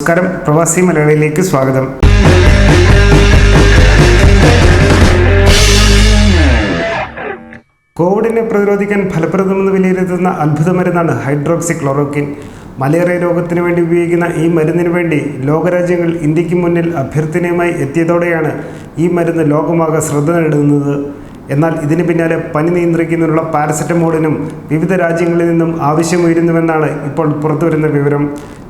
നമസ്കാരം. പ്രവാസി മലയാളിയിലേക്ക് സ്വാഗതം. കോവിഡിനെ പ്രതിരോധിക്കാൻ ഫലപ്രദമെന്ന് വിലയിരുത്തുന്ന അത്ഭുത മരുന്നാണ് ഹൈഡ്രോക്സി ക്ലോറോക്കിൻ മലേറിയ രോഗത്തിന് വേണ്ടി ഉപയോഗിക്കുന്ന ഈ മരുന്നിന് വേണ്ടി ലോകരാജ്യങ്ങൾ ഇന്ത്യയ്ക്ക് മുന്നിൽ അഭ്യർത്ഥനയുമായി എത്തിയതോടെയാണ് ഈ മരുന്ന് ലോകമാകെ ശ്രദ്ധ നേടുന്നത്. എന്നാൽ ഇതിന് പിന്നാലെ പനി നിയന്ത്രിക്കുന്നതിനുള്ള പാരസെറ്റമോളിനും വിവിധ രാജ്യങ്ങളിൽ നിന്നും ആവശ്യമുയരുന്നുവെന്നാണ് ഇപ്പോൾ പുറത്തുവരുന്ന വിവരം.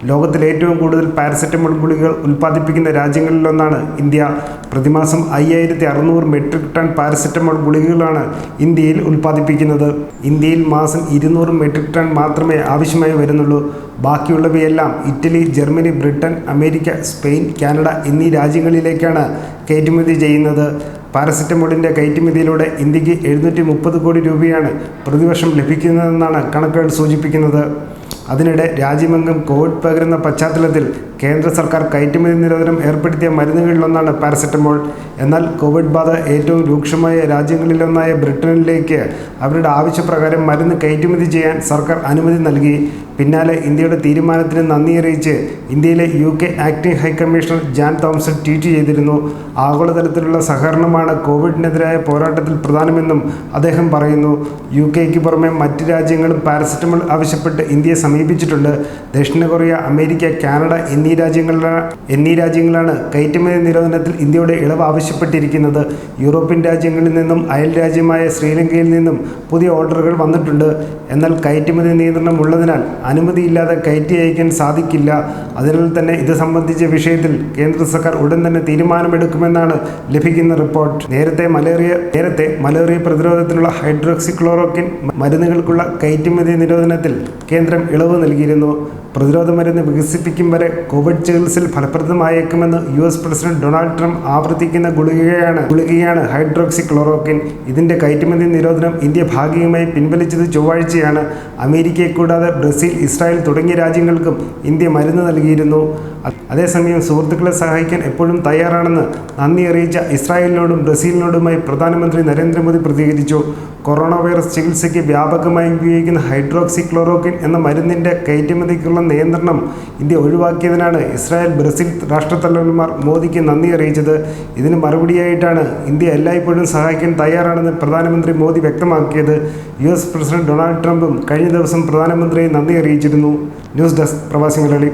ലോകത്തിൽ ഏറ്റവും കൂടുതൽ പാരസെറ്റമോൾ ഗുളികകൾ ഉൽപ്പാദിപ്പിക്കുന്ന രാജ്യങ്ങളിലൊന്നാണ് ഇന്ത്യ. പ്രതിമാസം അയ്യായിരത്തി അറുന്നൂറ് മെട്രിക് ടൺ പാരസെറ്റമോൾ ഗുളികകളാണ് ഇന്ത്യയിൽ ഉൽപ്പാദിപ്പിക്കുന്നത്. ഇന്ത്യയിൽ മാസം ഇരുന്നൂറ് മെട്രിക് ടൺ മാത്രമേ ആവശ്യമായി വരുന്നുള്ളൂ. ബാക്കിയുള്ളവയെല്ലാം Italy Germany Britain America Spain Canada എന്നീ രാജ്യങ്ങളിലേക്കാണ് കയറ്റുമതി ചെയ്യുന്നത്. പാരസെറ്റമോളിന്റെ കയറ്റുമതിയിലൂടെ ഇന്ത്യയ്ക്ക് എഴുന്നൂറ്റി മുപ്പത് കോടി രൂപയാണ് പ്രതിവർഷം ലഭിക്കുന്നതെന്നാണ് കണക്കുകൾ സൂചിപ്പിക്കുന്നത്. അതിനിടെ രാജ്യമെങ്ങും കോവിഡ് പകരുന്ന പശ്ചാത്തലത്തിൽ കേന്ദ്ര സർക്കാർ കയറ്റുമതി നിരോധനം ഏർപ്പെടുത്തിയ മരുന്നുകളിലൊന്നാണ് പാരസെറ്റമോൾ. എന്നാൽ കോവിഡ് ബാധ ഏറ്റവും രൂക്ഷമായ രാജ്യങ്ങളിലൊന്നായ ബ്രിട്ടനിലേക്ക് അവരുടെ ആവശ്യപ്രകാരം മരുന്ന് കയറ്റുമതി ചെയ്യാൻ സർക്കാർ അനുമതി നൽകി. പിന്നാലെ ഇന്ത്യയുടെ തീരുമാനത്തിന് നന്ദി അറിയിച്ച് ഇന്ത്യയിലെ U K acting high commissioner Jan Thompson tweet ചെയ്തിരുന്നു. ആഗോളതലത്തിലുള്ള സഹകരണമാണ് കോവിഡിനെതിരായ പോരാട്ടത്തിൽ പ്രധാനമെന്നും അദ്ദേഹം പറയുന്നു. യു കെക്ക് പുറമെ മറ്റ് രാജ്യങ്ങളും പാരസെറ്റമോൾ ആവശ്യപ്പെട്ട് ഇന്ത്യയെ സമീപിച്ചിട്ടുണ്ട്. ദക്ഷിണ കൊറിയ അമേരിക്ക കാനഡ എന്നീ രാജ്യങ്ങളിലാണ് എന്നീ രാജ്യങ്ങളാണ് കയറ്റുമതി നിരോധനത്തിൽ ഇന്ത്യയുടെ ഇളവ് ആവശ്യപ്പെട്ടിരിക്കുന്നത്. യൂറോപ്യൻ രാജ്യങ്ങളിൽ നിന്നും അയൽ രാജ്യമായ ശ്രീലങ്കയിൽ നിന്നും പുതിയ ഓർഡറുകൾ വന്നിട്ടുണ്ട്. എന്നാൽ കയറ്റുമതി നിയന്ത്രണം ഉള്ളതിനാൽ അനുമതിയില്ലാതെ കയറ്റി അയക്കാൻ സാധിക്കില്ല. അതിനാൽ തന്നെ ഇത് സംബന്ധിച്ച വിഷയത്തിൽ കേന്ദ്ര സർക്കാർ ഉടൻ തന്നെ തീരുമാനമെടുക്കുമെന്നാണ് ലഭിക്കുന്ന റിപ്പോർട്ട്. നേരത്തെ മലേറിയ നേരത്തെ മലേറിയ പ്രതിരോധത്തിനുള്ള ഹൈഡ്രോക്സിക്ലോറോക്കിൻ മരുന്നുകൾക്കുള്ള കയറ്റുമതി നിരോധനത്തിൽ കേന്ദ്രം ഇളവ് നൽകിയിരുന്നു. പ്രതിരോധ മരുന്ന് വികസിപ്പിക്കും വരെ കോവിഡ് ചികിത്സയിൽ ഫലപ്രദമായേക്കുമെന്ന് U S president Donald Trump ആവർത്തിക്കുന്ന ഗുളികയാണ് ഗുളികയാണ് ഹൈഡ്രോക്സി ക്ലോറോക്കിൻ ഇതിന്റെ കയറ്റുമതി നിരോധനം ഇന്ത്യ ഭാഗികമായി പിൻവലിച്ചത് ചൊവ്വാഴ്ചയാണ്. അമേരിക്കയെ കൂടാതെ ബ്രസീൽ ഇസ്രായേൽ തുടങ്ങിയ രാജ്യങ്ങൾക്കും ഇന്ത്യ മരുന്ന് നൽകിയിരുന്നു. അതേസമയം സുഹൃത്തുക്കളെ സഹായിക്കാൻ എപ്പോഴും തയ്യാറാണെന്ന് നന്ദി അറിയിച്ച ഇസ്രായേലിനോടും ബ്രസീലിനോടുമായി പ്രധാനമന്ത്രി നരേന്ദ്രമോദി പ്രതികരിച്ചു. കൊറോണ വൈറസ് ചികിത്സയ്ക്ക് വ്യാപകമായി ഉപയോഗിക്കുന്ന ഹൈഡ്രോക്സി ക്ലോറോക്കിൻ എന്ന മരുന്നിന്റെ കയറ്റുമതിക്കുള്ള നിയന്ത്രണം ഇന്ത്യ ഒഴിവാക്കിയതിനാണ് ഇസ്രായേൽ ബ്രസീൽ രാഷ്ട്രത്തലവന്മാർ മോദിക്ക് നന്ദി അറിയിച്ചത്. ഇതിന് മറുപടിയായിട്ടാണ് ഇന്ത്യ എല്ലായ്പ്പോഴും സഹായിക്കാൻ തയ്യാറാണെന്ന് പ്രധാനമന്ത്രി മോദി വ്യക്തമാക്കിയത്. യു എസ് പ്രസിഡന്റ് ഡൊണാൾഡ് ട്രംപും കഴിഞ്ഞ ദിവസം പ്രധാനമന്ത്രിയെ നന്ദി അറിയിച്ചിരുന്നു. ന്യൂസ് ഡെസ്ക് പ്രവാസി മലയാളി.